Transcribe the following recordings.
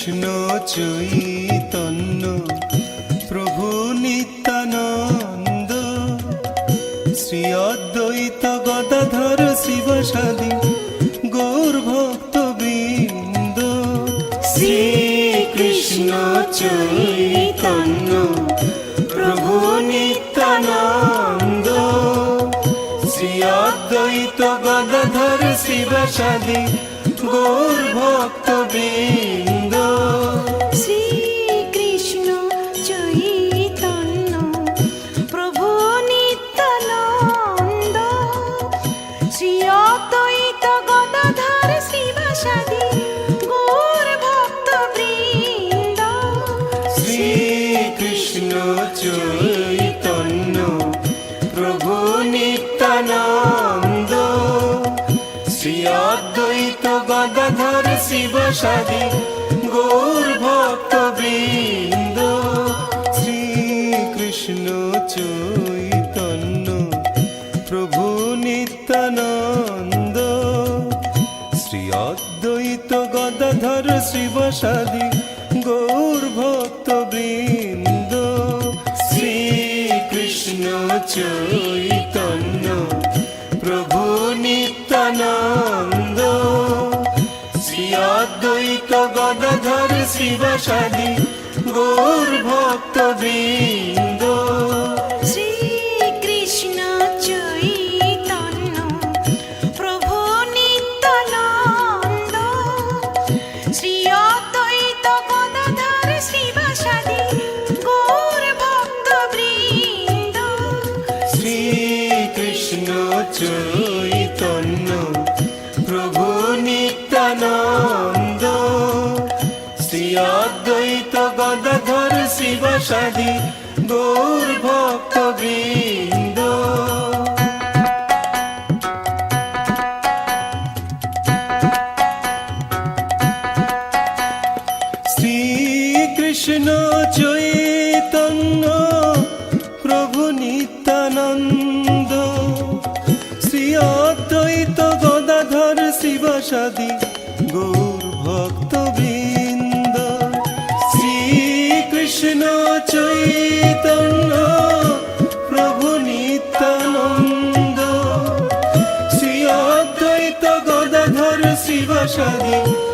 কৃষ্ণ চৈতন্য, প্রভু নিত্যানন্দ। শ্রী অদ্বৈত গদাধর শিবসাদী গৌর ভক্ত বৃন্দ। শ্রী কৃষ্ণ চৈতন্য, প্রভু নিত্যানন্দ। শ্রী অদ্বৈত গদাধর শিবসাদী গৌর শিব সাদী গৌর ভক্ত বৃন্দ। শ্রীকৃষ্ণ চৈতন্য, প্রভু নিত্যানন্দ। শ্রী অদ্বৈত গদাধর শিব সাদী গৌর ভক্ত বৃন্দ। শ্রীকৃষ্ণ চৈ গদাধর শিবসাদী গৌর ভক্তবৃন্দ। বাসাদি গৌর ভক্তবৃন্দ ভাষা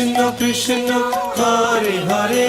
কৃষ্ণ কৃষ্ণ হরে হরে।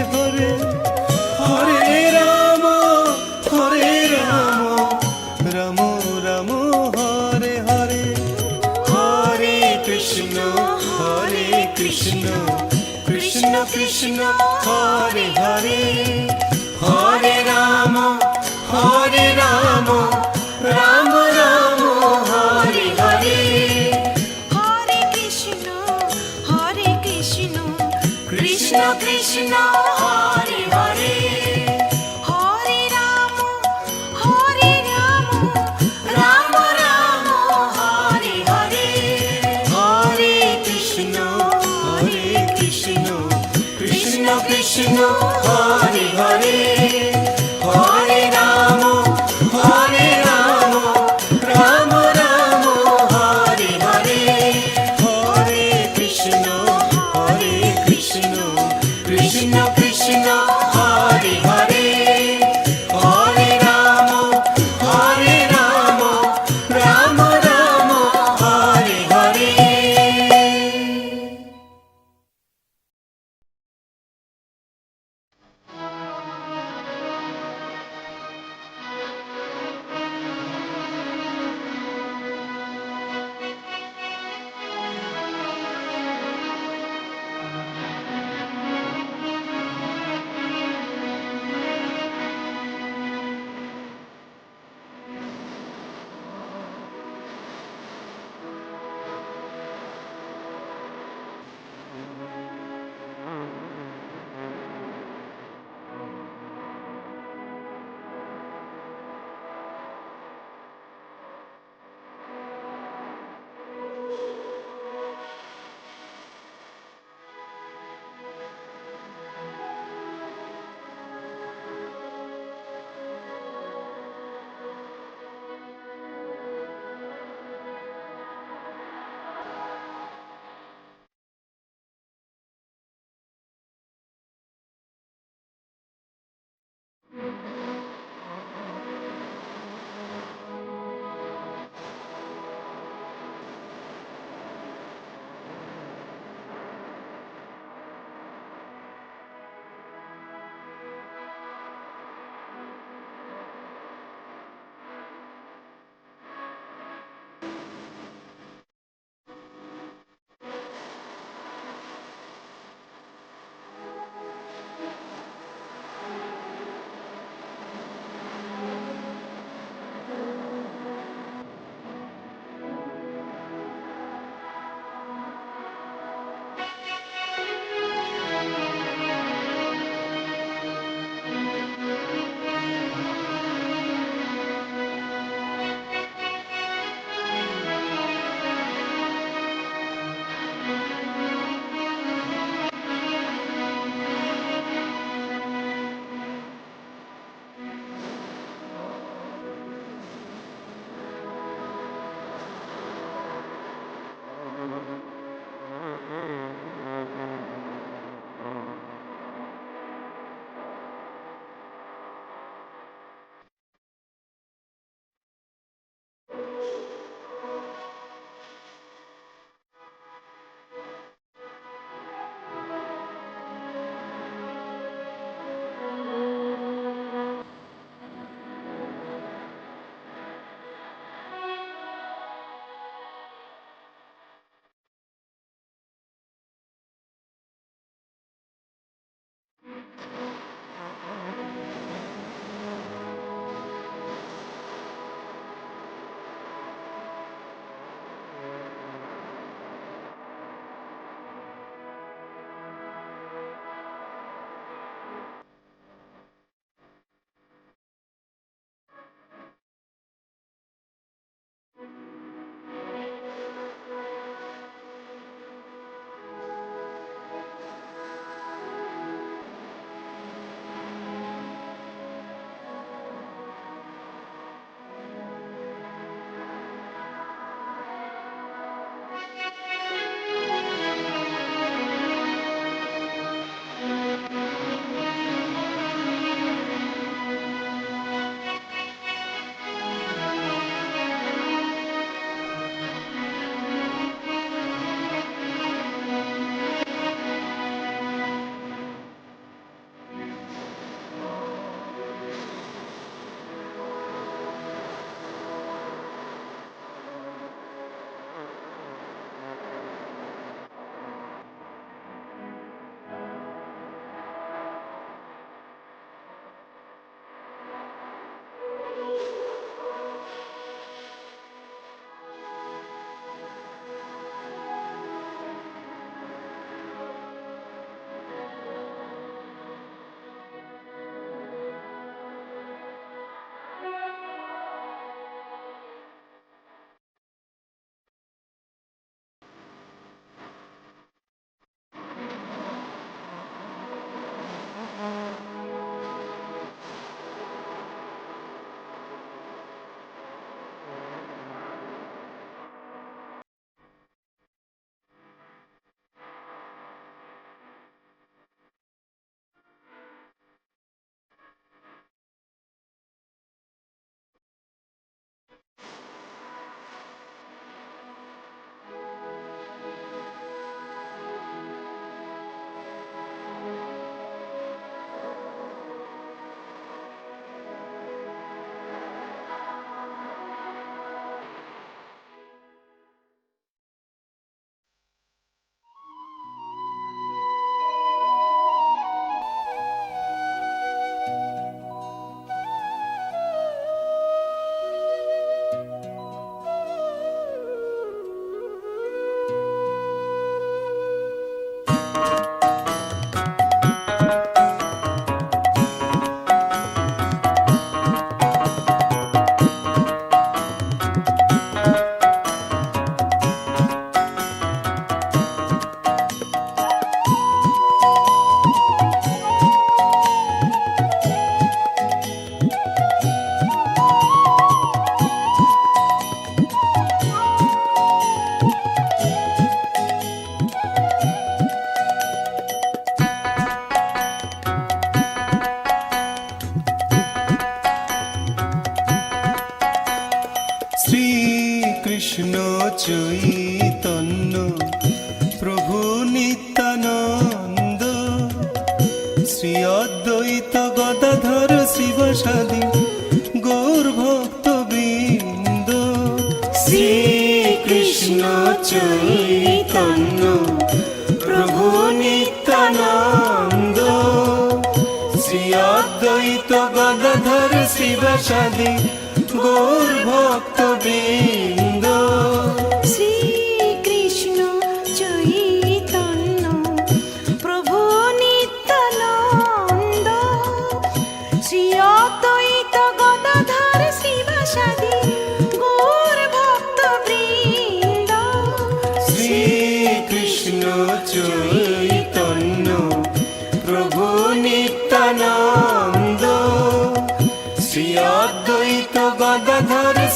ಔಷಧಿ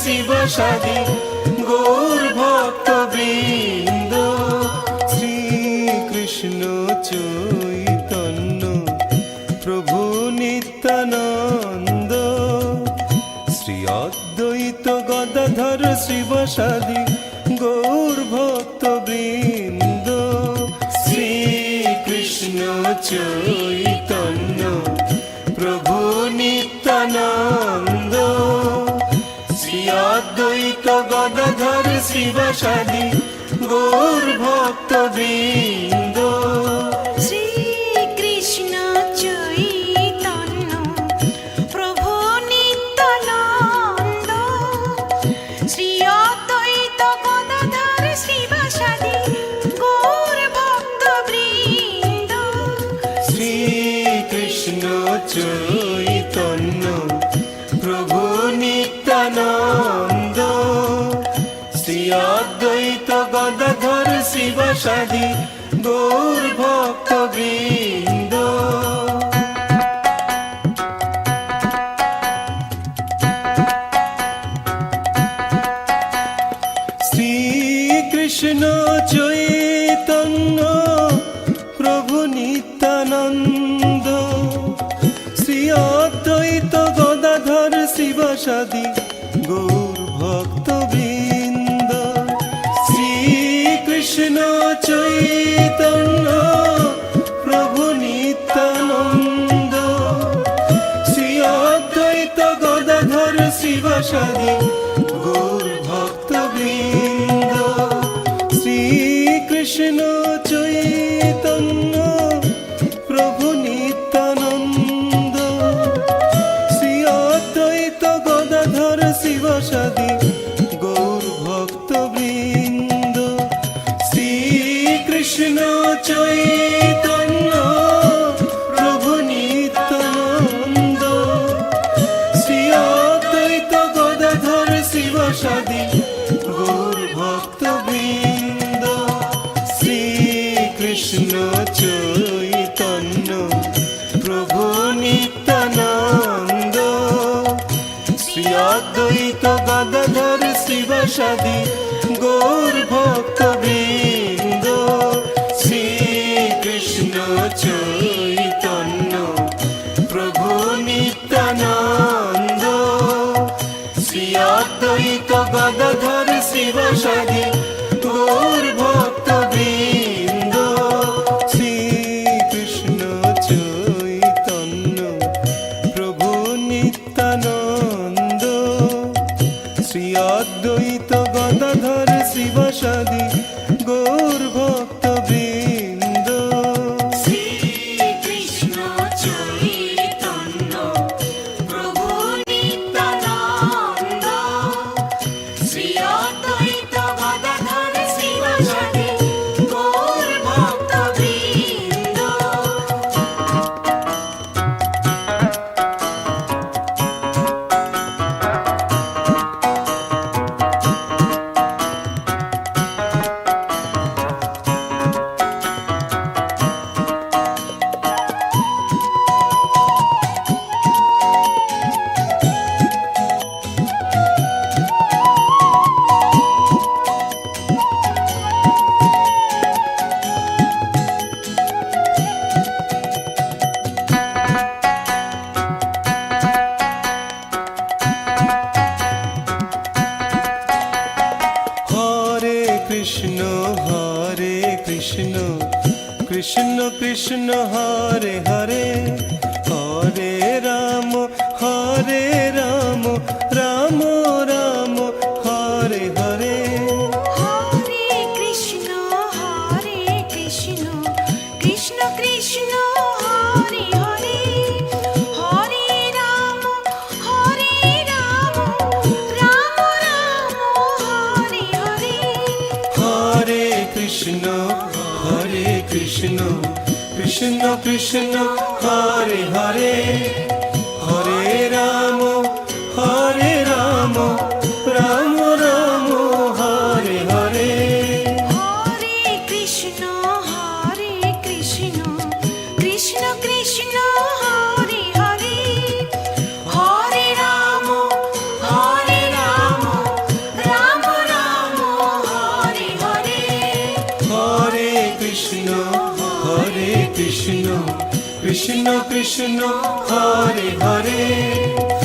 শিব সাদী গৌর ভক্ত বৃন্দ। শ্রীকৃষ্ণ চৈতন্য প্রভু নিত্যানন্দ। শ্রী অদ্বৈত গদাধর শিব সাদী গৌর ভক্তবী কৃষ্ণ চৈতন্য প্রভু নিত্যানন্দ। শ্রী অদ্বৈত গদাধর শিবসাদী গৌর ভক্তবৃন্দ শ্রীকৃষ্ণ অদ্বৈত গদধর শিব সদি, গৌর ভক্ত বৃন্দ। শ্রীকৃষ্ণ চৈতন্য, প্রভু নিত্যানন্দ। শ্রী অদ্বৈত গদধর শিব সদী কৃষ্ণ কৃষ্ণ হরে হরে। কৃষ্ণ হরে হরে।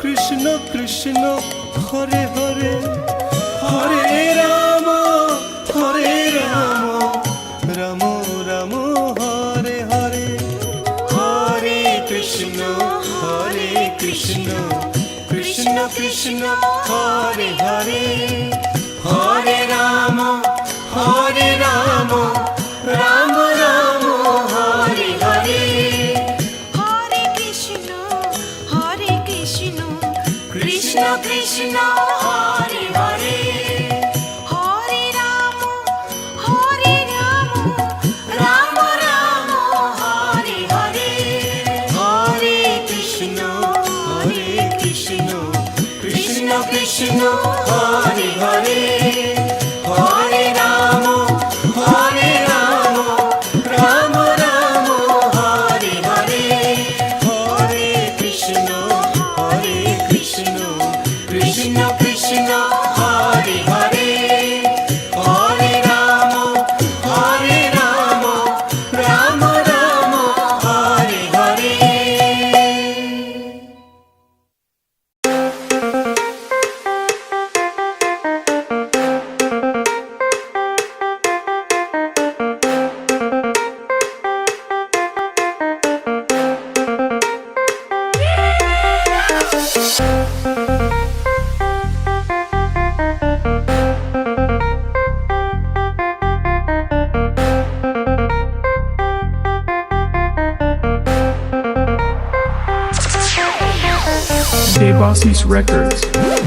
কৃষ্ণ কৃষ্ণ হরে Krishna Hare Hare Bossis Bossy's Records.